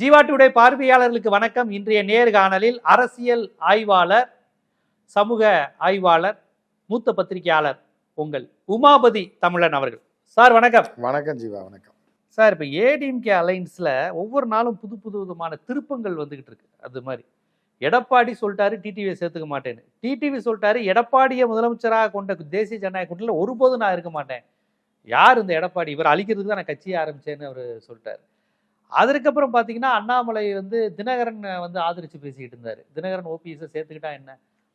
Jeeva today பார்வையாளர்களுக்கு வணக்கம். இன்றைய நேர்காணலில் அரசியல் ஆய்வாளர் சமூக ஆய்வாளர் மூத்த பத்திரிகையாளர் உங்கள் உமாபதி தமிழன் அவர்கள். சார் வணக்கம். வணக்கம் ஜீவா வணக்கம். சார் இப்போ ஏடிஎம்கே அலைன்ஸில் ஒவ்வொரு நாளும் புது புது விதமான திருப்பங்கள் வந்துகிட்டு இருக்கு. அது மாதிரி. எடப்பாடி சொல்லிட்டாரு டிடிவியை சேர்த்துக்க மாட்டேன்னு. டிடிவி சொல்லிட்டாரு எடப்பாடியை முதலமைச்சராக கொண்ட தேசிய ஜனநாயக கூட்டணியில் ஒருபோதும் நான் இருக்க மாட்டேன். யார் இந்த எடப்பாடி? இவர் அழிக்கிறதுக்கு தான் நான் கட்சியை ஆரம்பிச்சேன்னு அவர் சொல்லிட்டாரு. அதற்கப்புறம் பார்த்தீங்கன்னா அண்ணாமலை வந்து தினகரன் வந்து ஆதரித்து பேசிக்கிட்டு இருந்தார். தினகரன் ஓபிஎஸை சேர்த்துக்கிட்டா என்ன?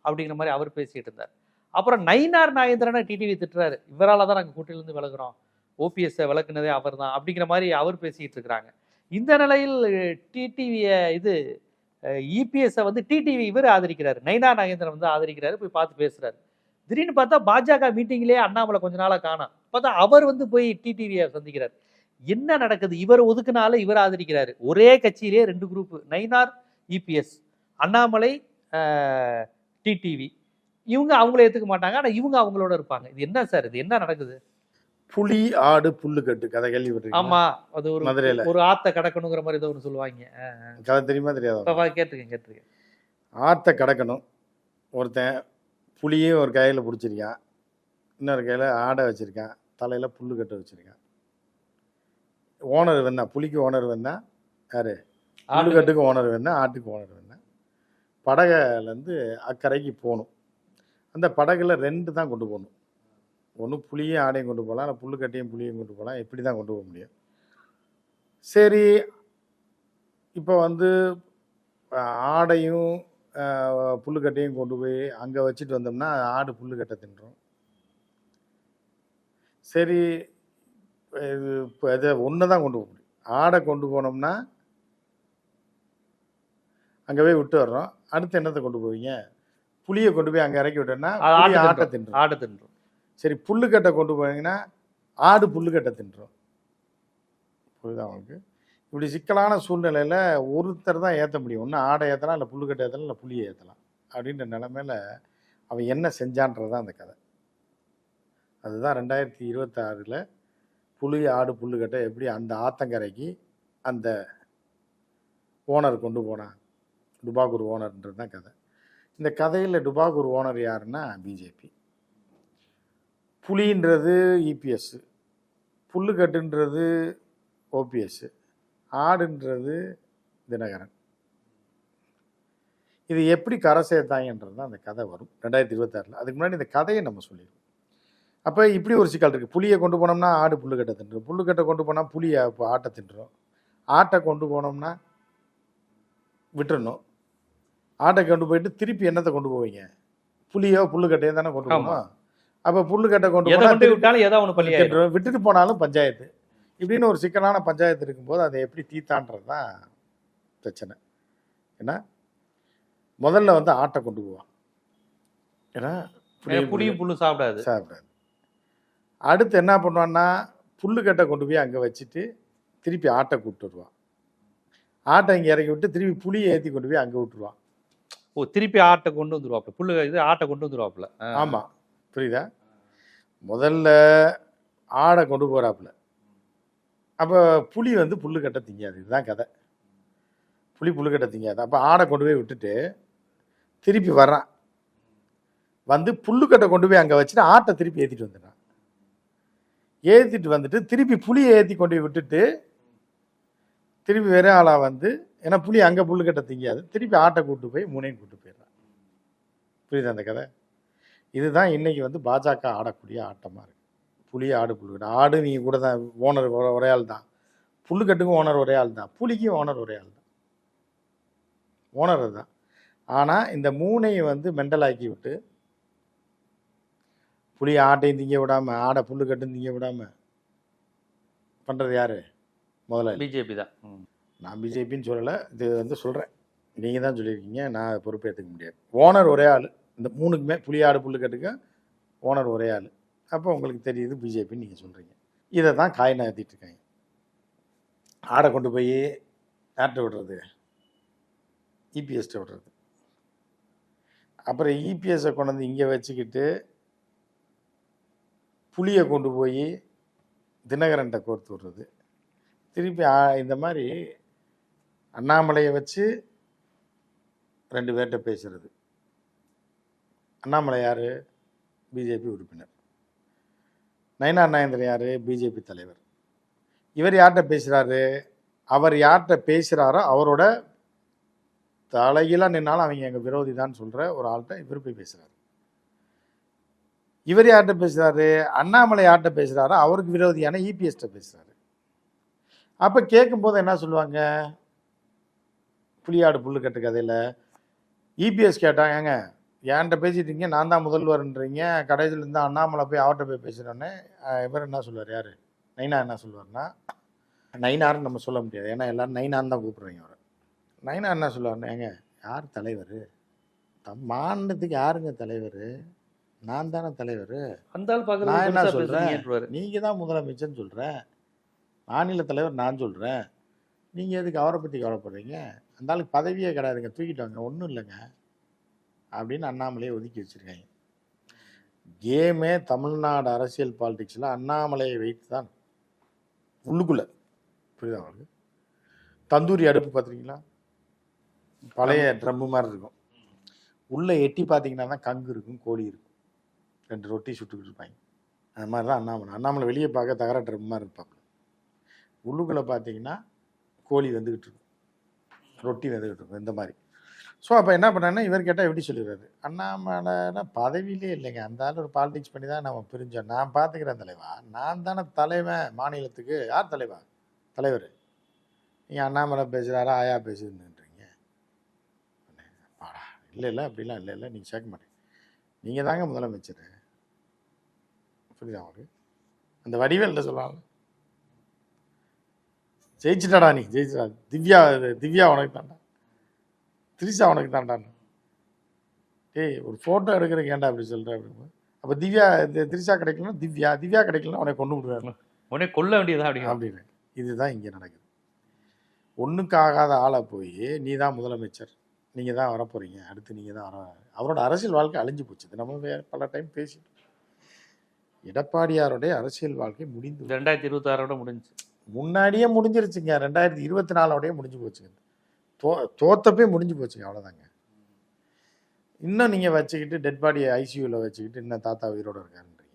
அப்படிங்கிற மாதிரி அவர் பேசிக்கிட்டு இருந்தார். அப்புறம் நயினார் நாகேந்திரனை டிடிவி திட்டுறாரு. இவரால் தான் நாங்கள் கூட்டிலிருந்து விலகிறோம். ஓபிஎஸ்ஸை விளக்குனதே அவர் தான் அப்படிங்கிற மாதிரி அவர் பேசிக்கிட்டு இருக்கிறாங்க. இந்த நிலையில் டிடிவியை இது இபிஎஸ்ஸை வந்து டிடிவி இவர் ஆதரிக்கிறாரு. நைனா நாகேந்திரன் வந்து ஆதரிக்கிறாரு. போய் பார்த்து பேசுகிறாரு திடீர்னு பார்த்தா பாஜக மீட்டிங்லேயே அண்ணாமலை கொஞ்ச நாளாக காணோம். பார்த்தா அவர் வந்து போய் டிடிவியை சந்திக்கிறார். என்ன நடக்குது? இவர் ஒதுக்குனால இவர் ஆதரிக்கிறாரு. ஒரே கட்சியிலே ரெண்டு group Nainar EPS Annamalai TTV இவங்க அவங்கள ஏத்துக்க மாட்டாங்க. ஆனா இவங்க அவங்களோட இருப்பாங்க. இது என்ன சார்? இது என்ன நடக்குது? புலி ஆடு புல்லு கட்டு. கதை கேள்விப்பட்டிருக்கீங்களா? ஆமா. அது ஒரு மதுரையில. ஒரு ஆத்த கடக்கணுங்கிற மாதிரி ஏதோ ஒன்று சொல்லுவாங்க. கதை தெரியுமா தெரியாதா. கேட்டிருக்கேன் கேட்டிருக்கேன் ஆத்தை கடக்கணும். ஒருத்தன் புலியும் ஒரு கையில் பிடிச்சிருக்கான். இன்னொரு கையில் ஆடை வச்சிருக்கான். தலையில் புல்லு கட்டு வச்சிருக்கான். ஓனர் வேணா புலிக்கு ஓனர் வேணா யாரு? ஆடுகட்டுக்கு ஆடு- ஓனர் வேணா ஆட்டுக்கு ஓனர் வேணா. படகுலேருந்து அக்கறைக்கு போகணும் அந்த படகுல ரெண்டு தான் கொண்டு போகணும் ஒன்று புளியும் ஆடையும் கொண்டு போகலாம் இல்லை புல்லு கட்டையும் புளியும் கொண்டு போகலாம் இப்படி தான் கொண்டு போக முடியும். சரி இப்போ வந்து ஆடையும் புல்லு புல்லுக்கட்டையும் கொண்டு போய் அங்கே வச்சுட்டு வந்தோம்னா ஆடு புல்லுக்கட்டை தின்றோம். சரி இது இப்போ இதை ஒன்று தான் கொண்டு போக முடியும். ஆடை கொண்டு போனோம்னா அங்கே போய் விட்டு வர்றோம். அடுத்து என்னத்தை கொண்டு போவீங்க? புளியை கொண்டு போய் அங்கே இறக்கி விட்டோம்னா ஆட்டு ஆட்டை தின்றும். தின்றோம். ஆடு தின்றும். சரி புல்லுக்கட்டை கொண்டு போனீங்கன்னா ஆடு புல்லுக்கட்டை தின்றோம். புரியுதா உங்களுக்கு? இப்படி சிக்கலான சூழ்நிலையில் ஒருத்தர் தான் ஏற்ற முடியும். ஒன்று ஆடை ஏற்றலாம் இல்லை புல்லுக்கட்டை ஏற்றலாம் இல்லை புளியை ஏற்றலாம் அப்படின்ற நிலமையில அவன் என்ன செஞ்சான்றது தான் அந்த கதை. அதுதான் ரெண்டாயிரத்தி இருபத்தாறில் புலி ஆடு புல்லு கட்ட எப்படி அந்த ஆத்தங்கரைக்கு அந்த ஓனர் கொண்டு போனான் டுபாகூர் ஓனர்ன்றது தான் கதை. இந்த கதையில் டுபாகூர் ஓனர் யாருன்னா பிஜேபி. புலின்றது இபிஎஸ் புல்லுக்கட்டுன்றது ஓபிஎஸ் ஆடுன்றது தினகரன். இது எப்படி கரை சேர்த்தாங்கன்றது தான் அந்த கதை வரும். ரெண்டாயிரத்தி இருபத்தாறில். அதுக்கு முன்னாடி இந்த கதையை நம்ம சொல்லிடுவோம். அப்போ இப்படி ஒரு சிக்கல் இருக்குது புளியை கொண்டு போனோம்னா ஆடு புல்லுக்கட்டை தின்றும். புல்லுக்கட்டை கொண்டு போனால் புளியை இப்போ ஆட்டை தின்றும். ஆட்டை கொண்டு போனோம்னா விட்டுறணும். ஆட்டை கொண்டு போயிட்டு திருப்பி என்னத்தை கொண்டு போவீங்க? புளியோ புல்லுக்கட்டையோ தானே கொண்டு. போகணும். அப்போ புல்லுக்கட்டை கொண்டு எதை போனா கொண்டு திருப்பி- விட்டாலும் ஏதோ ஒன்று பள்ளியாயிரும் விட்டுட்டு- போனாலும் பஞ்சாயத்து. இப்படின்னு ஒரு சிக்கலான பஞ்சாயத்து இருக்கும்போது அதை எப்படி தீத்தான்றது தான் பிரச்சனை. ஏன்னா முதல்ல வந்து ஆட்டை கொண்டு போவான் ஏன்னா புளியும் புல்லு சாப்பிடாது. சாப்பிடாது. அடுத்து என்ன பண்ணுவான்னா புல்லுக்கட்டை கொண்டு போய் அங்கே வச்சுட்டு திருப்பி ஆட்டை கூப்பிட்டு வருவான். ஆட்டை இங்கே இறக்கி விட்டு திருப்பி புளியை ஏற்றி கொண்டு போய் அங்கே விட்டுருவான். ஓ திருப்பி ஆட்டை கொண்டு வந்துருவாப்ல புல்லு இது ஆட்டை கொண்டு வந்துருவாப்ல ஆ. ஆமாம் புரியுதா? முதல்ல ஆடை கொண்டு போகிறாப்புல அப்போ புலி வந்து புல்லுக்கட்டை திங்காது. இதுதான் கதை. புலி புல்லுக்கட்டை திங்காது. அப்போ ஆடை கொண்டு போய் விட்டுட்டு திருப்பி வர்றான். வந்து புல்லுக்கட்டை கொண்டு போய் அங்கே வச்சுட்டு ஆட்டை திருப்பி ஏற்றிட்டு வந்துடுறான். ஏற்றிட்டு வந்துட்டு திருப்பி புளியை ஏற்றி கொண்டு போய் விட்டுட்டு திருப்பி வேற ஆளாக வந்து ஏன்னா புலி அங்கே புல்லுக்கட்டை திங்காது திருப்பி ஆட்டை கூட்டு போய் முனையும் கூட்டு போயிடுறான். புரியுது அந்த கதை? இதுதான் இன்றைக்கி வந்து பாஜக ஆடக்கூடிய ஆட்டமாக இருக்குது புளி ஆடு புல்லுக்கட்டு ஆடு நீங்கள் கூட தான் ஓனர் ஒரே ஆள் தான். புல்லுக்கட்டுக்கும் ஓனர் ஒரே ஆள் தான். புலிக்கும் ஓனர் ஒரே ஆள் தான். ஓனர் தான் ஆனால் இந்த மூனையை வந்து மெண்டலாக்கி விட்டு புலி ஆட்டையும் திங்க விடாம ஆடை புல்லுக்கட்டும் திங்க விடாம பண்ணுறது யாரு? முதலாளி பிஜேபி தான். நான் பிஜேபின்னு சொல்லலை இது வந்து சொல்கிறேன் நீங்கள் தான் சொல்லியிருக்கீங்க நான் பொறுப்பேற்றுக்க முடியாது. ஓனர் ஒரே ஆள். இந்த மூணுக்குமே புளியாடு புல்லுக்கட்டுக்கு ஓனர் ஒரே ஆள். அப்போ உங்களுக்கு தெரியுது பிஜேபின்னு நீங்கள் சொல்கிறீங்க இதை தான் காய் நகர்த்திட்டு இருக்காங்க. ஆடை கொண்டு போய் யார்கிட்ட விடுறது? இபிஎஸ்ட்டை விடுறது. அப்புறம் இபிஎஸ்ஸை கொண்டு வந்து இங்கே வச்சுக்கிட்டு புளியை கொண்டு போய் தினகரன்ட்ட கோர்த்து விடுறது. திருப்பி இந்த மாதிரி அண்ணாமலையை வச்சு ரெண்டு பேர்கிட்ட பேசுறது. அண்ணாமலை யார்? பிஜேபி உறுப்பினர். நயனா நாயந்திரன் யார்? பிஜேபி தலைவர். இவர் யார்கிட்ட பேசுகிறாரு அவர் யார்கிட்ட பேசுகிறாரோ அவரோட தலைகீழாக நின்னாலும் அவங்க எங்கள் விரோதி தான் சொல்கிற ஒரு ஆள்கிட்ட இவர் போய் பேசுகிறாரு இவர் யார்கிட்ட பேசுகிறாரு அண்ணாமலை யார்கிட்ட பேசுகிறாரோ அவருக்கு விரோதியான இபிஎஸ்கிட்ட பேசுகிறாரு அப்போ கேட்கும்போது என்ன சொல்லுவாங்க? புலியாடு புல்லுக்கட்டு கதையில். இபிஎஸ் கேட்டாங்க ஏங்க என்கிட்ட பேசிட்டீங்க நான் தான் முதல்வர்ன்றீங்க. கடைசியில் இருந்து அண்ணாமலை போய் அவர்கிட்ட போய் பேசுகிறோன்னே இவர் என்ன சொல்லுவார்? யார்? நைனா என்ன சொல்லுவார்னா நைனார்னு நம்ம சொல்ல முடியாது. ஏன்னா எல்லாரும் நைனான்னு தான் கூப்பிட்றீங்க அவரை. நைனா என்ன சொல்லுவார்னா ஏங்க யார் தலைவர்? தம் மாநிலத்துக்கு யாருங்க தலைவர்? நான் தானே தலைவர். அந்த நான் என்ன? பேசுறீங்கன்றாரு நீங்கள் தான் முதலமைச்சர்னு சொல்கிறேன் மாநில தலைவர் நான் சொல்கிறேன் நீங்கள் எதுக்கு அவரை பற்றி கவலைப்படுறீங்க? அந்த ஆளுக்கு பதவியே கிடையாதுங்க. தூக்கிட்டாங்க ஒன்றும் இல்லைங்க. அப்படின்னு அண்ணாமலையை ஒதுக்கி வச்சுருக்காங்க. கேமே தமிழ்நாடு அரசியல் பாலிடிக்ஸில் அண்ணாமலையை வைத்து தான் உள்ளுக்குள்ளே. புரியுதா உங்களுக்கு? தந்தூரி அடுப்பு பார்த்துருக்கீங்களா? பழைய ட்ரம்மு மாதிரி இருக்கும். உள்ளே எட்டி பார்த்தீங்கன்னா தான் கங்கு இருக்கும் கோழி இருக்கும். ரெண்டு ரொட்டி சுட்டுக்கிட்டு இருப்பாங்க. அது மாதிரி தான் அண்ணாமலை. அண்ணாமலை வெளியே பார்க்க தகராட்டு மாதிரி இருப்பாங்க உள்ளுக்குள்ளே பார்த்தீங்கன்னா கோழி வந்துக்கிட்டு இருக்கும். ரொட்டி வந்துக்கிட்டு இருக்கும். இந்த மாதிரி. ஸோ அப்போ என்ன பண்ணாங்கன்னா இவர் கேட்டால் எப்படி சொல்லிடுறாரு அண்ணாமலைனா பதவியிலே இல்லைங்க. அந்த ஆள் ஒரு பாலிடிக்ஸ் பண்ணி தான் நம்ம பிரிஞ்சோம். நான் பார்த்துக்கிறேன் தலைவா. நான் தானே தலைவன் மாநிலத்துக்கு. யார் தலைவா? தலைவர். நீங்கள் அண்ணாமலை பேசுகிறாரா ஆயா பேசுதுன்றீங்க பாடா இல்லை இல்லை அப்படிலாம் இல்லை இல்லை. நீங்கள் சேர்க்க மாட்டேன் நீங்கள் தாங்க முதலமைச்சர். புரியுதா அவங்களுக்கு அந்த வடிவேல்ல சொல்லலாம் ஜெயிச்சிட்டாடா நீ ஜெயிச்சிட்டா திவ்யா திவ்யா உனக்கு தாண்டா திரிஷா உனக்கு தாண்டான்னு டேய் ஒரு ஃபோட்டோ எடுக்கிறதுக்கு ஏன்டா அப்படி சொல்கிற அப்படின்னு. அப்போ திவ்யா இந்த திரிஷா கிடைக்கலன்னா திவ்யா திவ்யா கிடைக்கலன்னா உனக்கு கொண்டு விடுவேன் உடனே கொல்ல வேண்டியதா அப்படிங்க அப்படின்னு. இதுதான் இங்கே நடக்குது. ஒன்றுக்கு ஆகாத ஆளை போய் நீ தான் முதலமைச்சர். நீங்கள் தான் வரப்போகிறீங்க அடுத்து நீங்கள் தான் வர அவரோட அரசியல் வாழ்க்கை அழிஞ்சு போச்சு. நம்ம பல டைம் பேசிட்டோம். எடப்பாடியாருடைய அரசியல் வாழ்க்கை முடிந்து இந்த ரெண்டாயிரத்தி இருபத்தாறோட முடிஞ்சு. முன்னாடியே முடிஞ்சிருச்சுங்க. ரெண்டாயிரத்தி இருபத்தி நாலோடய முடிஞ்சு போச்சுங்க. தோ தோத்தப்பே முடிஞ்சு போச்சுங்க அவ்வளோதாங்க. இன்னும் நீங்கள் வச்சுக்கிட்டு டெட் பாடியை ஐசியூவில் வச்சுக்கிட்டு இன்னும் தாத்தா உயிரோட இருக்காருன்றீங்க.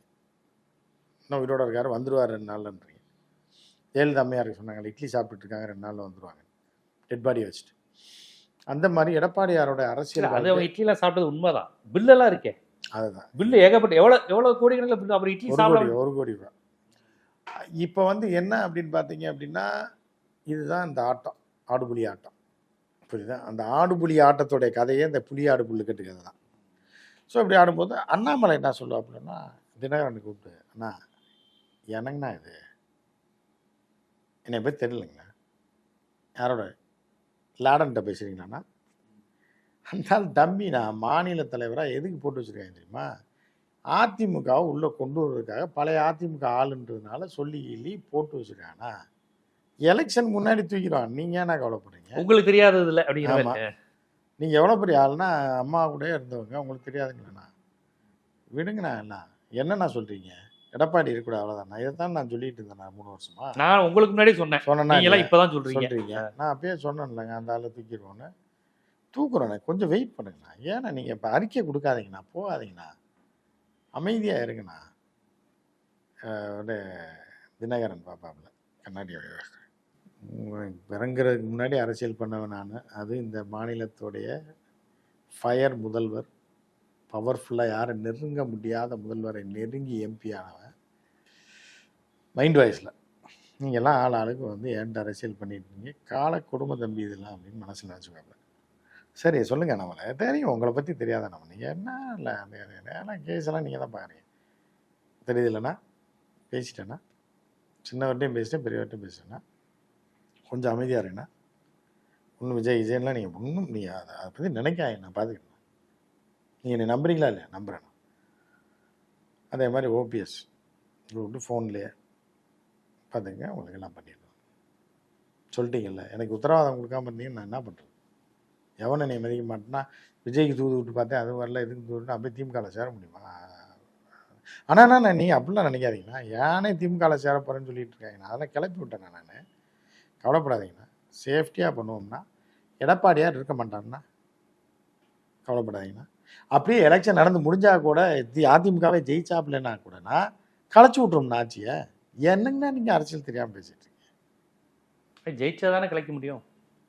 இன்னும் உயிரோட இருக்காரு வந்துருவார் ரெண்டு நாள்ன்றீங்க ஜெயலலிதா அம்மையாருக்கு சொன்னாங்க இட்லி சாப்பிட்டுட்டு இருக்காங்க ரெண்டு நாளில் வந்துருவாங்க. டெட் பாடியை வச்சுட்டு. அந்த மாதிரி எடப்பாடியாரோட அரசியல் அது அவங்க இட்லிலாம் சாப்பிட்டது உண்மைதான். பில்லெல்லாம் இருக்கே. அதுதான். பில்லு ஏகப்பட்ட எவ்வளவு எவ்வளவு கோடிக்கணக்கில் பில்லு அப்புறம் இட்லி ஒரு சாப்பிட ஒரு கோடி ரூபா. இப்போ வந்து என்ன அப்படின்னு பார்த்தீங்க அப்படின்னா இதுதான் இந்த ஆட்டம் ஆடுபுலி ஆட்டம். புரியுதா? அந்த ஆடுபுலி ஆட்டத்தோடைய கதையே இந்த புலி ஆடு புல்லுக்கட்டு கதை தான். ஸோ இப்படி ஆடும்போது அண்ணாமலை என்ன சொல்லுவா அப்படின்னா தினகரனை கூப்பிட்டு அண்ணா எனங்கண்ணா இது? என்னை பற்றி தெரியலங்கண்ணா. யாரோட? லாடன்கிட்ட பேசுகிறீங்களாண்ணா அந்த ஆள் தம்பிண்ணா மாநில தலைவராக எதுக்கு போட்டு வச்சுருக்காங்க தெரியுமா? அதிமுகவை உள்ளே கொண்டு வர்றதுக்காக பழைய அதிமுக ஆளுன்றதுனால சொல்லி கிள்ளி போட்டு வச்சுருக்கானா? எலெக்ஷன் முன்னாடி தூக்கிடுவான். நீங்கள் ஏன்னா கவலைப்படுறீங்க? உங்களுக்கு தெரியாதது இல்லை அப்படிங்கிற. நீங்கள் எவ்வளோ பெரிய ஆளுனா அம்மா கூட இருந்தவங்க உங்களுக்கு தெரியாதுங்களா விடுங்கண்ணா எல்லாம் என்னண்ணா சொல்கிறீங்க எடப்பாடி இருக்கக்கூடாது அவ்வளோதான் இதை தான் நான் சொல்லிட்டு இருந்தேன் நான் மூணு வருஷமா. நான் உங்களுக்கு முன்னாடி சொன்னேன். சொன்னேன்னா? இப்பதான் சொல்றீங்க. சொல்றீங்க. நான் அப்பயே சொன்னேன்லங்க அந்த ஆளை தூக்கிடுவோன்னு. தூக்குறோண்ணே கொஞ்சம் வெயிட் பண்ணுங்கண்ணா. ஏன்னா நீங்கள் இப்போ அறிக்கை கொடுக்காதீங்கண்ணா. போகாதீங்கண்ணா. அமைதியாக இருங்கண்ணா. ஒரு தினகரன் பாப்பாவில் கண்ணாடி இறங்குறதுக்கு முன்னாடி அரசியல் பண்ணவன் நான். அது இந்த மாநிலத்துடைய ஃபயர் முதல்வர் பவர்ஃபுல்லாக யாரை நெருங்க முடியாத முதல்வரை நெருங்கி எம்பி ஆனவன். மைண்ட் வாய்ஸில் நீங்கள்லாம் ஆள் ஆளுக்கு வந்து ஏன்ட்டு அரசியல் பண்ணிட்டு இருக்கீங்க? கால குடும்ப தம்பி இதெல்லாம் அப்படின்னு மனசில் வச்சுக்கோங்க சரி சொல்லுங்கள் நம்மளை தெரியும். உங்களை பற்றி தெரியாத நம்ம? நீங்கள் என்ன இல்லை? ஏன்னா கேஸ் எல்லாம் நீங்கள் தான் பார்க்குறீங்க தெரியுதுல்லண்ணா பேசிட்டேண்ணா? சின்னவர்கிட்டையும் பேசிட்டேன் பெரியவர்கிட்டையும் பேசிட்டேண்ணா? கொஞ்சம் அமைதியாக இருங்கண்ணா. ஒன்றும் விஜய் விஜயன்லாம் நீங்கள் ஒன்றும் நீங்கள் அதை அதை பற்றி நினைக்காய் நான் பார்த்துக்கிறேன் நீங்கள் என்னை நம்புறீங்களா இல்லையா? நம்புகிறேண்ணா அதே மாதிரி ஓபிஎஸ். கூப்பிட்டு ஃபோன்லேயே பார்த்துங்க உங்களுக்கு எல்லாம் பண்ணிடுவோம் சொல்லிட்டீங்கல்ல. எனக்கு உத்தரவாதம் கொடுக்காம இருந்தீங்கன்னா நான் என்ன பண்ணுறது எவனை நீ மதிக்க மாட்டேன்னா விஜய்க்கு தூது விட்டு பார்த்தேன் அது வரல இதுக்கு தூது அப்படியே திமுகவில் சேர முடியுமா? ஆனால் நான் நீ அப்படிலாம் நினைக்காதீங்கண்ணா. ஏனே திமுகவில் சேர போகிறேன்னு சொல்லிட்டு இருக்காங்க. நான் அதெல்லாம் கிளப்பி விட்டேன் நான். கவலைப்படாதீங்கண்ணா. சேஃப்டியாக பண்ணுவோம்னா எடப்பாடியார் இருக்க மாட்டாருன்னா கவலைப்படாதீங்கன்னா அப்படியே எலெக்ஷன் நடந்து முடிஞ்சா கூட அதிமுகவே ஜெயிச்சாப்லன்னா கூடனா களைச்சி விட்ருவோம்னா ஆட்சியை. என்னங்கண்ணா நீங்கள் அரசியல் தெரியாமல் பேசிட்டு இருக்கீங்க? ஜெயிச்சா தானே கலைக்க முடியும்.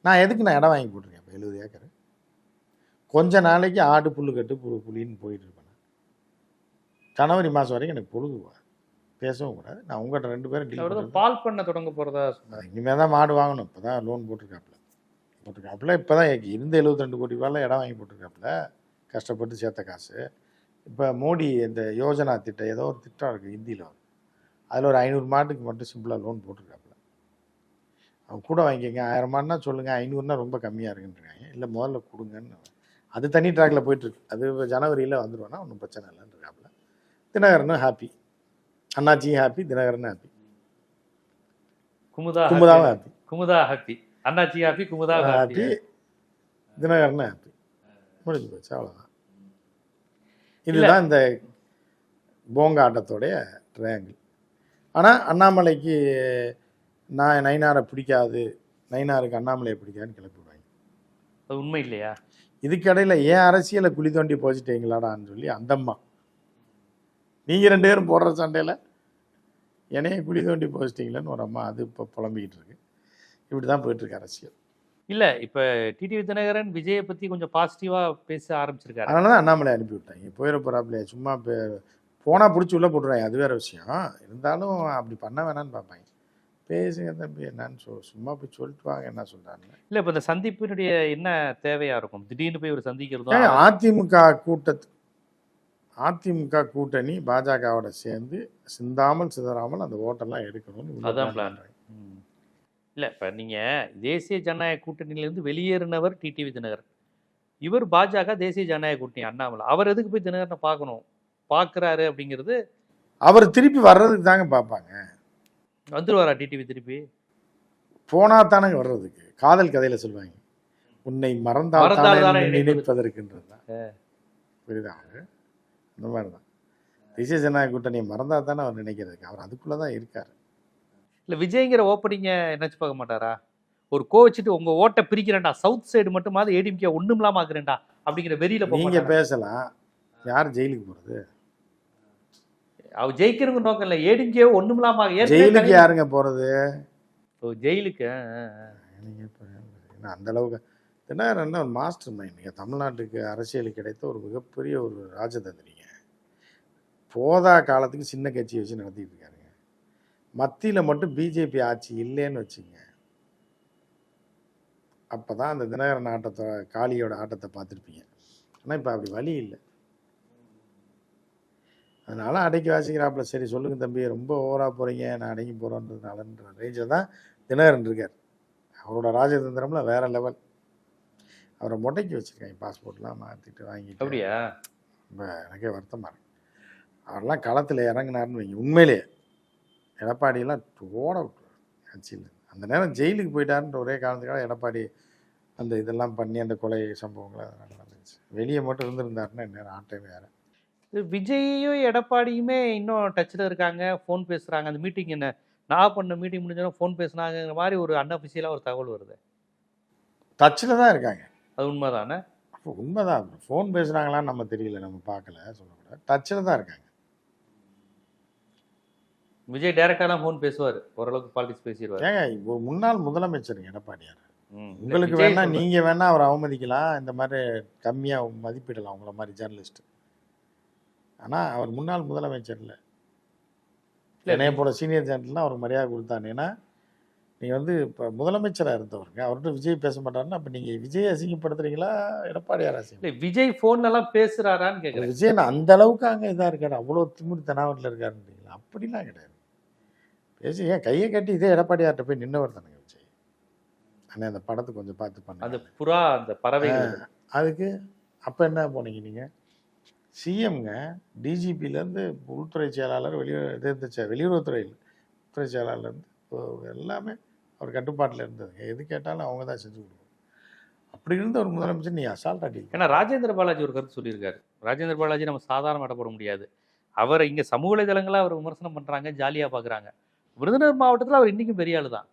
நான் எதுக்கு நான் இடம் வாங்கி போட்டிருக்கேன்? எழுபது ஏக்கர். கொஞ்ச நாளைக்கு ஆடு புல்லு கட்டு புழு புலின்னு போயிட்டு இருப்பேன். ஜனவரி மாதம் வரைக்கும் எனக்கு பொழுது. பேசவும் கூடாது. நான் உங்கள்கிட்ட ரெண்டு பேரும். பால் பண்ண தொடங்க போறதா சொன்னார். இனிமேல் தான் மாடு வாங்கணும். இப்போ தான் லோன் போட்டிருக்காப்புல. போட்டிருக்காப்புல இப்போ தான் இருந்த 72 கோடி ரூபாயில் இடம் வாங்கி போட்டிருக்காப்புல. கஷ்டப்பட்டு சேர்த்த காசு. இப்போ மோடி இந்த யோஜனா திட்டம் ஏதோ ஒரு திட்டம் இருக்குது ஹிந்தியில். அதில் ஒரு ஐநூறு மாட்டுக்கு மட்டும் சிம்பிளாக லோன் போட்டிருக்காப்புல. கூட வாங்கிக்கங்க ஆயிரம் மாடுனா சொல்லுங்கள் ஐநூறுனா ரொம்ப கம்மியாக இருக்குன்றாங்க. இல்லை முதல்ல கொடுங்கன்னு. அது தனி ட்ராக்ல போயிட்டுருக்கு. அது ஜனவரியில் வந்துடுவேன்னா ஒன்றும் பிரச்சனை இல்லைன்னு இருக்காப்புல. தினகரனும் ஹாப்பி அண்ணாச்சியும் ஹாப்பி தினகரனும் happy Kumudha குமுதாவும். Happy Kumudha happy Annachi happy Kumudha happy happy Dhinakaran happy முடிஞ்சு போச்சு அவ்வளோதான் இதுதான் இந்த போங்க ஆட்டத்தோடைய ட்ரையாங்கிள் ஆனால் அண்ணாமலைக்கு நான் நைனாரை பிடிக்காது நைனாருக்கு அண்ணாமலையை பிடிக்காதுன்னு கிளப்பி விடுவாங்க அது உண்மை இல்லையா? இதுக்கடையில் ஏன் அரசியலை குழி தோண்டி போச்சுட்டீங்களாடான்னு சொல்லி அந்த அம்மா நீங்கள் ரெண்டு பேரும் போடுற சண்டையில் என்னையே குழி தோண்டி போச்சிட்டீங்களேன்னு ஒரு அம்மா அது இப்போ புலம்பிக்கிட்டு இருக்கு. இப்படி தான் போயிட்டுருக்கு அரசியல். இல்ல இப்ப டிடிவி தினகரன் விஜயை பத்தி கொஞ்சம் பாசிட்டிவா பேச ஆரம்பிச்சிருக்காரு. அதனால தான் அண்ணாமலை அனுப்பி விட்டாங்க. போயிட போகிறாப்லையா சும்மா இப்போ போனால் பிடிச்சி உள்ளே போட்டுருவாங்க அது வேற விஷயம். இருந்தாலும் அப்படி பண்ண வேணான்னு பார்ப்பாங்க. பேசுங்க தம்பி என்னன்னு சொல் சும்மா போய் சொல்லிட்டு வாங்க என்ன சொல்கிறாங்க இல்ல இப்ப இந்த சந்திப்பினுடைய என்ன தேவையா இருக்கும்? திடீர்னு போய் ஒரு சந்திக்கிறதும் ஏங்க, அதிமுக கூட்டத்து அதிமுக கூட்டணி பாஜகவோட சேர்ந்து சிந்தாமல் சிதறாமல் அந்த ஓட்டெல்லாம் எடுக்கணும்னு அதான். ம். இல்ல இப்ப நீங்க தேசிய ஜனநாயக கூட்டணியிலிருந்து வெளியேறினவர் டிடிவி தினகரன் இவர் பாஜக தேசிய ஜனநாயக கூட்டணி அண்ணாமலை. அவர் எதுக்கு போய் தினகரனை பார்க்கணும்? பார்க்கறாரு அப்படிங்கிறது அவர் திருப்பி வர்றதுக்கு தாங்க பார்ப்பாங்க. வந்துருவாரா டிடிவி திருப்பி? போனா தானங்க வர்றதுக்கு. காதல் கதையில சொல்லுவாங்க. உன்னை மறந்தால் மறந்தால் தானே தானே நினைப்பதற்குன்றது? தான் புரியுதா? அந்த மாதிரி தான் தேசிய ஜனநாயக கூட்டணியை மறந்தா தானே அவர் நினைக்கிறதுக்கு. அவர் அதுக்குள்ளே தான் இருக்கார். இல்ல விஜய்ங்கிற ஓப்பனிங்க நினைச்சு பார்க்க மாட்டாரா? ஒரு கோவிச்சுட்டு உங்க ஓட்டை பிரிக்கிறேன்டா. சவுத் சைடு மட்டுமாவது ஏடிஎம்கே ஒண்ணும் இல்லாம ஆக்குறேன்டா. அப்படிங்கிற வெறியில போக நீங்க மாட்டாரா? பேசலாம். யார் ஜெயிலுக்கு போறது? அவர் ஜெயிக்கிறவங்க நோக்கம் இல்ல. ஏடிஎம்கே ஒண்ணும் இல்லாம ஆக்கு- ஏற்கனவே ஜெயிலுக்கு யாருங்க போறது? ஜெயிலுக்கு? இப்ப என்ன அந்த அளவுக்கு? தினகரன் ஒரு மாஸ்டர் மைண்ட் தமிழ்நாட்டுக்கு அரசியலுக்கு கிடைத்த ஒரு மிகப்பெரிய ஒரு ராஜதந்திரிங்க. போதா காலத்துக்கு சின்ன கட்சியை வச்சு நடத்திட்டு இருக்காருங்க. மத்தியில் மட்டும் பிஜேபி ஆட்சி இல்லைன்னு வச்சுங்க. அப்போ தான் அந்த தினகரன் ஆட்டத்தை காளியோட ஆட்டத்தை பார்த்துருப்பீங்க. ஆனால் இப்போ அப்படி வழி இல்லை. அதனால அடக்கி வாசிக்கிறாப்புல. சரி சொல்லுங்க தம்பி ரொம்ப ஓவராக போகிறீங்க நான் அடங்கி போகிறோன்றதுனாலன்ற ரேஞ்சில் தான் தினகரன் இருக்கார். அவரோட ராஜதந்திரம்ல வேற லெவல் அவரை முட்டைக்கு வச்சிருக்காங்க பாஸ்போர்ட்லாம் மாற்றிட்டு வாங்கிட்டு. அப்படியா? ரொம்ப எனக்கே வருத்தமாக இருக்கு. அவரெல்லாம் களத்தில் இறங்குனாருன்னு வைங்க உண்மையிலேயே. எடப்பாடியெல்லாம் ஓட விட்டுருவார் கட்சியில். அந்த நேரம் ஜெயிலுக்கு போயிட்டாருன்ற ஒரே காரணத்துக்காக எடப்பாடி அந்த இதெல்லாம் பண்ணி அந்த கொலை சம்பவங்கள் அதெல்லாம் நடந்துச்சு. வெளியே மட்டும் இருந்திருந்தாருன்னா நேரம் ஆட்டே வேறு. இது விஜயும் எடப்பாடியுமே இன்னும் டச்சில் இருக்காங்க ஃபோன் பேசுறாங்க. அந்த மீட்டிங் என்ன? நான் பண்ண மீட்டிங் முடிஞ்சோன்னா ஃபோன் பேசுனாங்கிற மாதிரி ஒரு அன்அஃபிஷியலாக ஒரு தகவல் வருது. டச்சில் தான் இருக்காங்க. அது உண்மைதானே? அப்போ உண்மைதான். ஃபோன் பேசுகிறாங்களான்னு நம்ம தெரியல நம்ம பார்க்கல சொல்லக்கூடாது டச்சில் தான் இருக்காங்க. விஜய் டைரக்டாலாம் ஃபோன் பேசுவார். ஓரளவுக்கு பாலிடிக்ஸ் பேசிடுவார். ஏங்க ஒரு முன்னாள் முதலமைச்சர் எடப்பாடியார். உங்களுக்கு வேணா சொல்றது. நீங்க வேணா அவரை அவமதிக்கலாம். இந்த மாதிரி கம்மியா மதிப்பிடலாம் உங்களை மாதிரி ஜேர்னலிஸ்ட் ஆனா அவர் முன்னாள் முதலமைச்சர் இல்லை இல்ல, என்னைய போல சீனியர் ஜேர்னல்லாம் அவருக்கு மரியாதை கொடுத்தாங்க ஏன்னா நீங்க வந்து இப்போ முதலமைச்சராக இருந்தவருங்க. அவர்கிட்ட விஜய் பேச மாட்டாருன்னா அப்போ நீங்க விஜய் அசிங்கப்படுத்துறீங்களா? எடப்பாடியார் அசிங்கம் இல்ல விஜய் ஃபோன்ல எல்லாம் பேசுறாரான்னு கேக்குறேன். விஜய் நான் அந்த அளவுக்கு அங்கே இதாக இருக்காரு. அவ்வளோ திமிரு தெனாவட்டில் இருக்காருன்றீங்களா அப்படிலாம் கிடையாது. பேசி ஏன் கையை கட்டி இதே எடப்பாடியார்கிட்ட போய் நின்னவர் தானுங்க விஜய்? ஆனால் அந்த படத்தை கொஞ்சம் பார்த்து அந்த பண்ண புறா அந்த பறவைகள். அதுக்கு அப்போ என்ன போனீங்க நீங்கள் சிஎம்ங்க டிஜிபிலேருந்து உள்துறை செயலாளர் வெளியுறவு இது இந்த வெளியுறவுத்துறையில் உள்துறை செயலாளர்லேருந்து எல்லாமே அவர் கட்டுப்பாட்டில் இருந்ததுங்க. எது கேட்டாலும் அவங்க தான் செஞ்சு கொடுக்கணும். அப்படி இருந்த ஒரு முதலமைச்சர் நீ அசால்ட் அடி ஏன்னா ராஜேந்திர பாலாஜி ஒரு கருத்து சொல்லியிருக்காரு. ராஜேந்திர பாலாஜி நம்ம சாதாரண போட முடியாது. அவர் இங்கே சமூக வலைதளங்களாக அவர் விமர்சனம் பண்ணுறாங்க ஜாலியாக பார்க்குறாங்க விருதுநகர் மாவட்டத்தில் அவர் இன்றைக்கும் பெரிய ஆளு தான்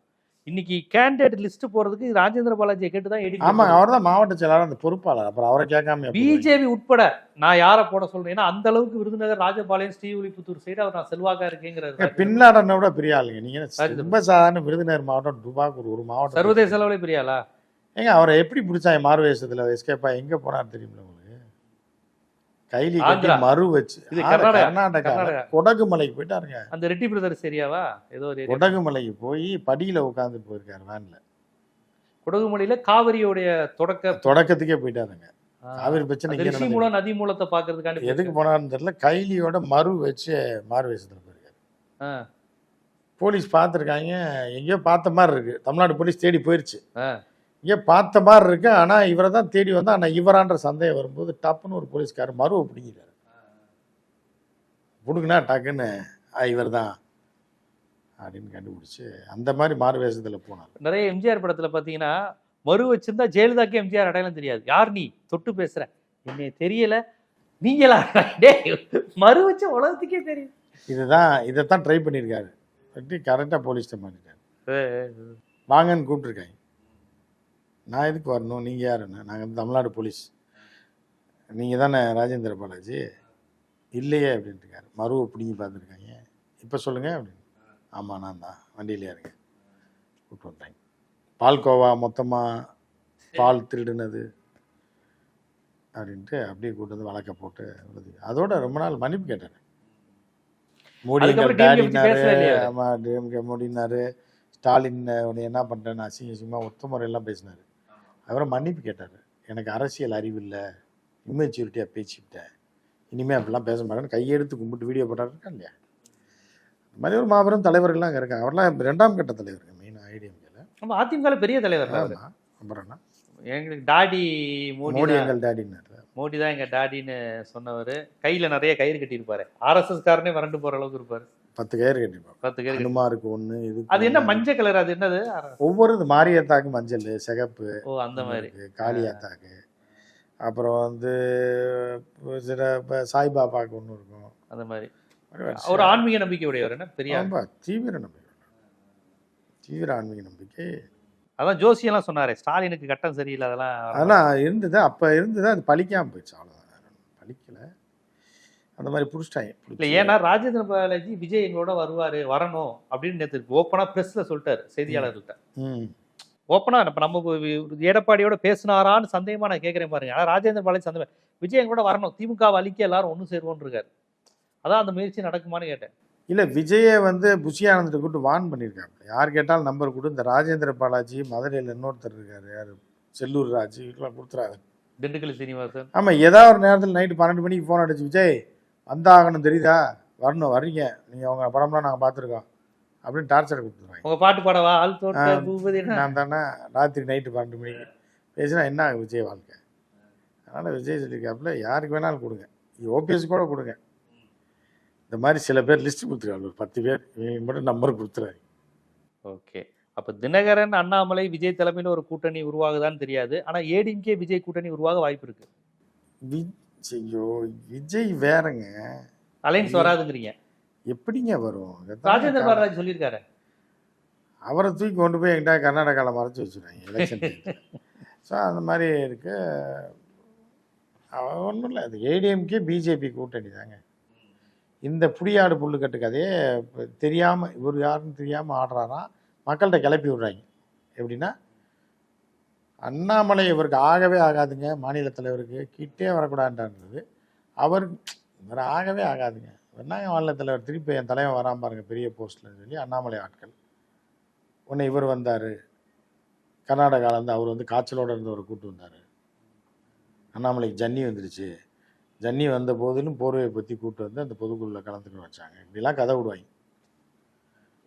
இன்னைக்கு கேண்டிடேட் லிஸ்ட் போறதுக்கு ராஜேந்திர பாலாஜியை கேட்டு தான் ஏடிஎம்கே ஆமாங்க அவர் தான் மாவட்ட செயலாளர் அந்த பொறுப்பாளர். அப்புறம் அவரை கேட்காம? பிஜேபி உட்பட நான் யாரை போட சொல்றேன்? ஏன்னா அந்த அளவுக்கு விருதுநகர் ராஜபாளையம் ஸ்ரீவில்லிபுத்தூர் சைடு அவர் நான் செல்வாக்கா இருக்கேங்கிறாரு ஏங்க, பின்லாடனை விட பெரிய ஆளுங்க. நீங்க ரொம்ப சாதாரண விருதுநகர் மாவட்டம் துபாக்கு ஒரு மாவட்டம் சர்வதேச அளவுல பெரியாளா? ஏங்க அவரை எப்படி பிடிச்சாங்க மாறுவேஷத்துல எஸ்கேப்பா எங்க போனார் தெரியுமில உங்களுக்கு? கைலி கட்டி. மறு வச்சு. இது கர்நாடகா. கொடகு மலைக்கு போயிட்டாருங்க அந்த ரெட்டி பிரதர்ஸ் ஏரியாவா? ஏதோ ஒரு. கொடகு மலைக்கு போய் படியில உட்கார்ந்து போயிருக்காரு வேன்ல குடகுமலையில காவிரியோடைய தொடக்க தொடக்கத்துக்கே போயிட்டாருங்க. காவிரி பிரச்சனை. மூலம் நதி மூலத்தை பாக்குறதுக்காண்டி எதுக்கு போனாருன்னு தெரியல. கைலியோட மறு வச்சு மாறுவேஷத்துல போயிருக்காரு. ஆ, போலீஸ் பார்த்துருக்காங்க. எங்கேயோ பார்த்த மாதிரி இருக்கு. தமிழ்நாடு போலீஸ் தேடி போயிருச்சு. எங்கேயோ பார்த்த மாதிரி இருக்கு. ஆனா இவரை தான் தேடி வந்தா ஆனா இவரான்ற சந்தேகம் வரும்போது டப்புன்னு ஒரு போலீஸ்காரர் மருவை பிடிக்கிறாரு. பிடுக்குனா டக்குன்னு இவர் தான் அப்படின்னு கண்டுபிடிச்சு அந்த மாதிரி மாறு வேஷத்துல போனார். நிறைய எம்ஜிஆர் படத்துல பாத்தீங்கன்னா மறு வச்சிருந்தா ஜெயலலிதாக்கு எம்ஜிஆர் அடையாளம் தெரியாது. யார் நீ? தொட்டு பேசுற. என்னை தெரியல. நீங்களா? டேய் மறு வச்ச உலகத்துக்கே தெரியும். இதுதான் இதைத்தான் ட்ரை பண்ணியிருக்காரு கரெக்டாக போலீஸ்ட்ட மாட்டிட்டாரு வாங்கன்னு கூப்பிட்ருக்காங்க நான் எதுக்கு வரணும்? நீங்கள் யாருன்னு நாங்கள் வந்து தமிழ்நாடு போலீஸ். நீங்கள் தானே ராஜேந்திர பாலாஜி? இல்லையே அப்படின்ட்டுருக்காரு. மருவை பிடிங்கி பார்த்துருக்காங்க. இப்போ சொல்லுங்கள் அப்படின்னு. ஆமாம் நான் தான். வண்டியிலே இருங்க. கூப்பிட்டு வந்தாங்க பால்கோவா மொத்தமாக பால் திருடுனது அப்படின்ட்டு அப்படியே கூட்டு வந்து வழக்க போட்டு அதோட ரொம்ப நாள் மன்னிப்பு கேட்டார் மோடி எங்கள் டேடினாரு? ஆமாம் டிஎம்கே மோடினாரு. ஸ்டாலின் உன்னை என்ன பண்ணுறேன்னு அசிங்க அசிங்கமாக ஒத்த முறையெல்லாம் பேசினார். அப்புறம் மன்னிப்பு கேட்டார். எனக்கு அரசியல் அறிவு இல்லை இம்மெச்சூரிட்டியாக பேசிவிட்டேன் இனிமேல் அப்படிலாம் பேச மாட்டேன்னு கையெடுத்து கும்பிட்டு வீடியோ போட்டாரு இருக்கா இல்லையா? இந்த மாதிரி ஒரு மாபெரும் தலைவர்கள்லாம் அங்கே இருக்காங்க. அவர்லாம் ரெண்டாம் கட்ட தலைவருங்க மெயின் ஐடிஎம்கேல நம்ம அதிமுக பெரிய தலைவர் தான் அவரு. ஆமாம் அப்புறம் என்ன? எங்களுக்கு டாடி மோடி எங்கள் டேடின்னாரு. மோடி தான் எங்க டாடின்னு சொன்னவர். கையில நிறைய கயிறு கட்டியிருப்பாரு. ஆர்எஸ்எஸ் காரனே வறண்டு போற அளவுக்கு இருப்பாரு. பத்து கயிறு கட்டிப்பாங்க பத்து கயிறு அனுமாருக்கு ஒன்று இது அது என்ன மஞ்சள் கலர் அது என்னது? ஒவ்வொரு இது மாரியாத்தாக்கு மஞ்சள் சிகப்பு ஓ அந்த மாதிரி காளியாத்தாக்கு அப்புறம் வந்து சில இப்போ சாய்பாபாவுக்கு ஒன்று இருக்கும். அந்த மாதிரி ஒரு ஆன்மீக நம்பிக்கை உடையவர் என்ன? பெரிய தீவிர நம்பிக்கை தீவிர ஆன்மீக நம்பிக்கை. அதான் ஜோசியெல்லாம் சொன்னாரே ஸ்டாலினுக்கு கட்டம் சரியில்லை அதெல்லாம் அதெல்லாம் இருந்தது அப்போ இருந்தது அது பழிக்காம போயிடுச்சு பழிக்கல அந்த மாதிரி புடிச்சிட்டாங்க. இல்ல. ஏன்னா ராஜேந்திர பாலாஜி விஜய் எங்களோட வருவாரு வரணும் அப்படின்னு நேற்று ஓப்பனா பிரஸ்ல சொல்லிட்டாரு செய்தியாளர்கள்ட்ட. ம். ஓப்பனா இப்ப நம்ம எடப்பாடியோட பேசினாரான்னு சந்தேகமா நான் கேட்கறேன் பாருங்க. ஆனா ராஜேந்திர பாலாஜி சந்தேகம் விஜய் எங்களோட வரணும். திமுக அழிக்க எல்லாரும் ஒண்ணு சேருவோம்னு இருக்காரு அதான் அந்த முயற்சி நடக்குமான்னு கேட்டேன். இல்லை விஜயை வந்து புஷியானந்தை கூட்டு வான் பண்ணியிருக்காங்க யார் கேட்டாலும் நம்பர் கொடு. இந்த ராஜேந்திர பாலாஜி மதுரையில் இன்னொருத்தர் இருக்காரு. யார்? செல்லூர் ராஜ். இதெல்லாம் கொடுத்துறாரு திண்டுக்கல் சீனிவாசன். ஆமாம் ஏதாவது ஒரு நேரத்தில் நைட்டு பன்னெண்டு மணிக்கு ஃபோன் அடிச்சு விஜய் வந்தாகணும் தெரியுதா? வரணும் வர்றீங்க. நீங்கள் அவங்க படம்லாம் நாங்கள் பார்த்துருக்கோம். அப்படின்னு டார்ச்சர் கொடுத்துருவாங்க. உங்க பாட்டு பாடவா? ஆள் தோட்ட? நான் தானே ராத்திரி நைட்டு பன்னெண்டு மணிக்கு பேசினா என்ன ஆகும் விஜய் வாழ்க்கை? அதனால் விஜய் சொல்லியிருக்காப்புல யாருக்கு வேணாலும் கொடுங்க. ஓபிஎஸ் கூட கொடுங்க. இந்த மாதிரி சில பேர் லிஸ்ட் கொடுத்துருக்காங்க. ஒரு பத்து பேர் இவங்க மட்டும் நம்பர் கொடுத்துறாரு ஓகே அப்ப தினகரன் அண்ணாமலை விஜய் தலைமையில ஒரு கூட்டணி உருவாகுதான்னு தெரியாது. ஆனா ஏடிஎம்கே விஜய் கூட்டணி உருவாக வாய்ப்பு இருக்கு. விஜய் ஐயோ விஜய் வேறங்க. அலைன்ஸ் வராதுங்கிறீங்க. எப்படிங்க வரும்? ராஜேந்திர. பாலாஜி சொல்லியிருக்காரு. அவரை தூக்கி கொண்டு போய் எங்கிட்ட கர்நாடகாவில் மறைச்சு வச்சுருவாங்க எலெக்ஷன் ஸோ அந்த மாதிரி இருக்கு. ஒன்றும் இல்லை. அது ஏடிஎம்கே பிஜேபி கூட்டணி தாங்க. இந்த புடியாடு புல்லுக்கட்டு கதையே தெரியாமல் இவர் யாருன்னு தெரியாமல் ஆடுறாராம். மக்கள்கிட்ட கிளப்பி விடுறாங்க. எப்படின்னா அண்ணாமலை இவருக்கு ஆகவே ஆகாதுங்க மாநில தலைவருக்கு கிட்டே வரக்கூடாதுன்றது அவர் இவர் ஆகவே ஆகாதுங்க. என்னங்க மாநில தலைவர் திருப்பி என் தலைவன் வரான் பாருங்க பெரிய போஸ்ட்டில் சொல்லி அண்ணாமலை ஆட்கள். உடனே இவர் வந்தார். கர்நாடகாவிலேருந்து அவர் வந்து காய்ச்சலோடு இருந்தவரை கூப்பிட்டு வந்தார். அண்ணாமலைக்கு ஜன்னி வந்துருச்சு. ஜன்னி வந்த போதிலும் போர்வையை பற்றி கூட்டு வந்து அந்த பொதுக்குழுவில் கலந்துக்க வச்சாங்க. இப்படிலாம் கதை விடுவாங்க.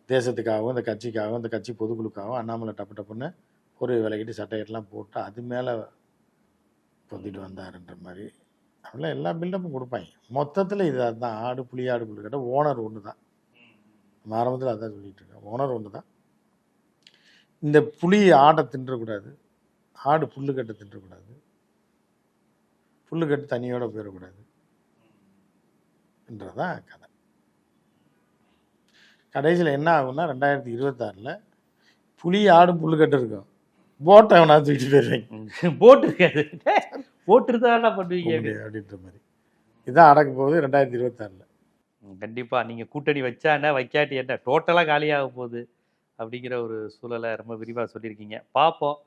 தேசத்துக்காகவும் இந்த கட்சிக்காகவும் இந்த கட்சி பொதுக்குழுக்காகவும் அண்ணாமலை டப்பு டப்புன்னு ஒரு விலகிட்டு சட்டையெல்லாம் போட்டு அது மேலே பொந்திட்டு வந்தாருன்ற மாதிரி. அப்படிலாம் எல்லா பில்டப்பும் கொடுப்பாங்க. மொத்தத்தில் இது அதுதான். ஆடு புளி ஆடு புலி கேட்டால் ஓனர் ஒன்று தான் ஆரம்பத்தில் அதான் சொல்லிட்டு இருக்கேன். ஓனர் ஒன்று தான். இந்த புலி ஆடை தின்றக்கூடாது. ஆடு புல்லு கட்டை தின்றக்கூடாது. புல்லு கட்டு தண்ணியோட போயிடக்கூடாது. என்றதான் கதை. கடைசியில் என்ன ஆகும்னா ரெண்டாயிரத்தி இருபத்தாறில் புலி ஆடும் புல்லுக்கட்டு இருக்கும். போட்டை அவனா தூக்கிட்டு போயிடுவாங்க போட்டு இருக்காது. போட்டு இருந்தா பண்ணுவீங்க? அப்படின்ற மாதிரி. இதான் அடக்க போகுது ரெண்டாயிரத்தி இருபத்தாறில். ம், கண்டிப்பா. நீங்க கூட்டணி வச்சா என்ன வைக்காட்டி என்ன? டோட்டலா காலியாக போகுது அப்படிங்கிற ஒரு சூழலை ரொம்ப விரிவா சொல்லியிருக்கீங்க. பார்ப்போம்.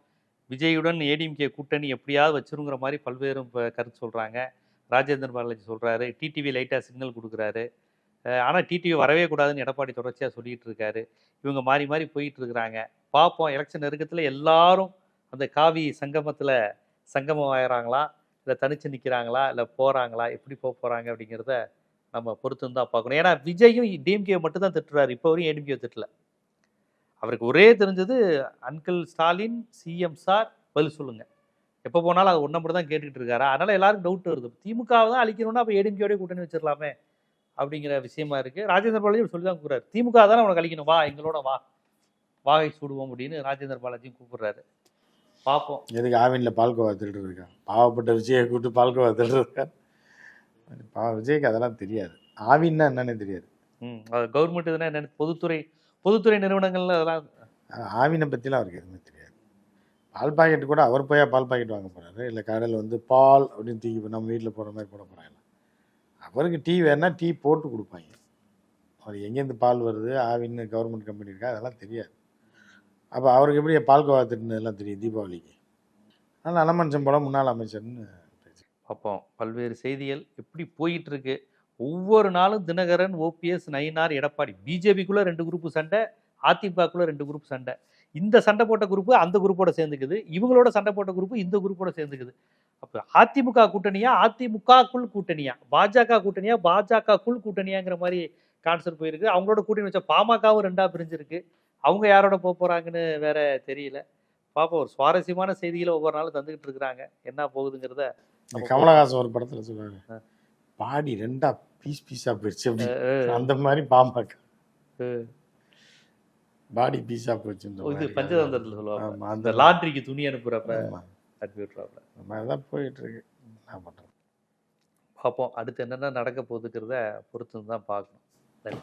விஜயுடன் ஏடிஎம்கே கூட்டணி எப்படியாவது வச்சிருங்கிற மாதிரி பல்வேறு கருத்து சொல்றாங்க. ராஜேந்திரன் பாலாஜி சொல்றாரு. டிடிவி லைட்டா சிக்னல் கொடுக்குறாரு. அஹ் ஆனா டிடிவி வரவே கூடாதுன்னு எடப்பாடி தொடர்ச்சியா சொல்லிட்டு இருக்காரு. இவங்க மாறி மாறி போயிட்டு இருக்கிறாங்க. பார்ப்போம் எலெக்ஷன் நெருக்கத்தில் எல்லாரும் அந்த காவி சங்கமத்தில் சங்கமம் ஆகிறாங்களா இல்லை தனிச்சு நிற்கிறாங்களா இல்லை போகிறாங்களா எப்படி போக போகிறாங்க அப்படிங்கிறத நம்ம பொறுத்து தான் பார்க்கணும். ஏன்னா விஜயும் டிஎம்கே மட்டும் தான் திட்டுறாரு. இப்போ வரையும் ஏடிஎம்கே திட்டல. அவருக்கு ஒரே தெரிஞ்சது அன்கிள் ஸ்டாலின் சிஎம் சார் பதில் சொல்லுங்கள் எப்போ போனாலும் அது ஒன்றை மட்டும் தான் கேட்டுக்கிட்டு இருக்காரு? அதனால் எல்லாரும் டவுட் வருது. திமுகவை தான் அழிக்கணும்னா அப்போ ஏடிஎம்கேயோடய கூட்டணி வச்சிடலாமே அப்படிங்கிற விஷயமா இருக்குது ராஜேந்திர பாலாஜி சொல்லி தான் கூறாரு. திமுக தானே உனக்கு அழிக்கணும். வா எங்களோட வா. வாகை சூடுவோம் அப்படின்னு ராஜேந்திர பாலாஜியும் கூப்பிடுறாரு. பார்ப்போம் எதுக்கு ஆவினில் பால்கோவா திருட்டு இருக்கான் பாவப்பட்ட விஜயை கூப்பிட்டு பால்கோவா திருட்டு இருக்கான் பா விஜய்க்கு அதெல்லாம் தெரியாது. ஆவின்னா என்னன்னே தெரியாது. ம் கவர்மெண்ட் இதுனா என்னன்னு பொதுத்துறை பொதுத்துறை நிறுவனங்கள்ல அதெல்லாம் ஆவினை பற்றிலாம் அவருக்கு எதுவுமே தெரியாது. பால் பாக்கெட் கூட அவர் போய் பால் பாக்கெட் வாங்க போறாரு? இல்லை கடையில் வந்து பால் அப்படின்னு தூக்கி நம்ம வீட்டில் போடுற மாதிரி போட போகிறாங்க அவருக்கு டீ வேணா டீ போட்டு கொடுப்பாங்க. அவர் எங்கேருந்து பால் வருது? ஆவின்னு கவர்மெண்ட் கம்பெனி இருக்கா? அதெல்லாம் தெரியாது. அப்போ அவருக்கு எப்படி பால்கோவா திட்டுனதெல்லாம் தெரியும் தீபாவளிக்கு. ஆனால் நல்ல படம் முன்னாள் அமைச்சர்னு பார்ப்போம் பல்வேறு செய்திகள் எப்படி போயிட்டு இருக்கு ஒவ்வொரு நாளும் தினகரன் ஓபிஎஸ் நயினார் எடப்பாடி பிஜேபிக்குள்ளே ரெண்டு குரூப் சண்டை அதிமுகக்குள்ளே ரெண்டு குரூப் சண்டை. இந்த சண்டை போட்ட குரூப்பு அந்த குரூப்போட சேர்ந்துக்குது. இவங்களோட சண்டை போட்ட குரூப்பு இந்த குரூப்போட சேர்ந்துக்குது. அப்போ அதிமுக கூட்டணியா அதிமுகக்குள் கூட்டணியா? பாஜக கூட்டணியா பாஜகக்குள் கூட்டணியாங்கிற மாதிரி கான்செப்ட் போயிருக்கு. அவங்களோட கூட்டணி வச்ச பாமகவும் ரெண்டாக பிரிஞ்சிருக்கு. அவங்க யாரோட போக போறாங்கன்னு வேற தெரியல. பாப்போம் ஒரு சுவாரஸ்யமான செய்திகளை ஒவ்வொரு நாளும் தந்துகிட்டு இருக்கிறாங்க. என்ன போகுதுங்கிறத கமலஹாசன் ஒரு படத்தில் சொல்லுவாங்க பாடி ரெண்டா பீஸ் பீஸாக போயிடுச்சு அப்படின்னு. அந்த மாதிரி பாம்பாக்க பாடி பீஸாக போச்சுன்ற இது. பஞ்சதந்திரத்துல சொல்லுவாங்க. அந்த லாண்ட்ரிக்கு துணி அனுப்புறப்ப ஆமா. அனுப்பி விட்டுறாப்ல அந்த மாதிரி தான் போயிட்டு இருக்கு என்ன பண்ணுறது பார்ப்போம் அடுத்து என்னென்ன நடக்க போகுதுங்கிறத பொறுத்து தான் பார்க்கணும். நன்றி.